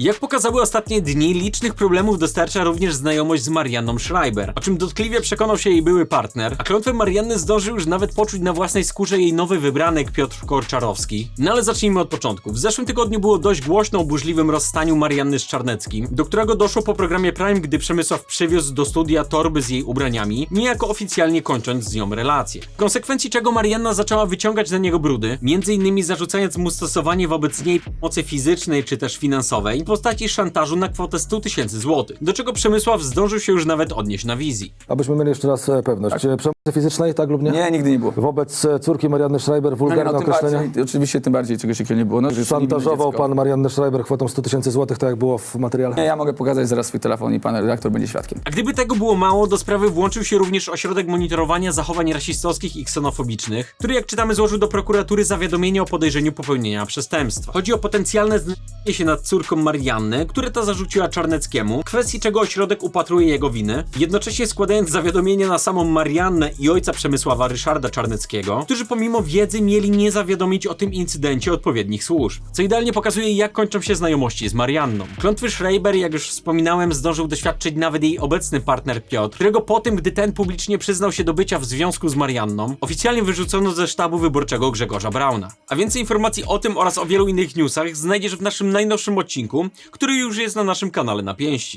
Jak pokazały ostatnie dni, licznych problemów dostarcza również znajomość z Marianną Schreiber, o czym dotkliwie przekonał się jej były partner, a klątwę Marianny zdążył już nawet poczuć na własnej skórze jej nowy wybranek Piotr Korczarowski. No ale zacznijmy od początku. W zeszłym tygodniu było dość głośno o burzliwym rozstaniu Marianny z Czarneckim, do którego doszło po programie Prime, gdy Przemysław przywiózł do studia torby z jej ubraniami, niejako oficjalnie kończąc z nią relację. W konsekwencji czego Marianna zaczęła wyciągać na niego brudy, innymi zarzucając mu stosowanie wobec niej pomocy fizycznej czy też finansowej postaci szantażu na kwotę 100 tysięcy złotych, do czego Przemysław zdążył się już nawet odnieść na wizji. Abyśmy mieli jeszcze raz e, pewność. Czy Przemocy fizycznej, tak lub nie? Nie, nigdy nie było. Wobec e, córki Marianny Schreiber wulgarne no, tym określenia? bardziej, oczywiście tym bardziej czegoś takiego nie było. No, Szantażował pan Mariannę Schreiber kwotą 100 tysięcy złotych, tak jak było w materiale? Nie, ja mogę pokazać zaraz swój telefon i pan redaktor będzie świadkiem. A gdyby tego było mało, do sprawy włączył się również ośrodek monitorowania zachowań rasistowskich i ksenofobicznych, który jak czytamy złożył do prokuratury zawiadomienie o podejrzeniu popełnienia przestępstwa. Chodzi o potencjalne znęcanie się nad córką Marianny, które ta zarzuciła Czarneckiemu, kwestii czego ośrodek upatruje jego winy, jednocześnie składając zawiadomienie na samą Mariannę i ojca Przemysława Ryszarda Czarneckiego, którzy pomimo wiedzy mieli nie zawiadomić o tym incydencie odpowiednich służb. Co idealnie pokazuje jak kończą się znajomości z Marianną. Klątwy Schreiber, jak już wspominałem, zdążył doświadczyć nawet jej obecny partner Piotr, którego po tym, gdy ten publicznie przyznał się do bycia w związku z Marianną, oficjalnie wyrzucono ze sztabu wyborczego Grzegorza Brauna. A więcej informacji o tym oraz o wielu innych newsach znajdziesz w naszym najnowszym odcinku, który już jest na naszym kanale na pięści.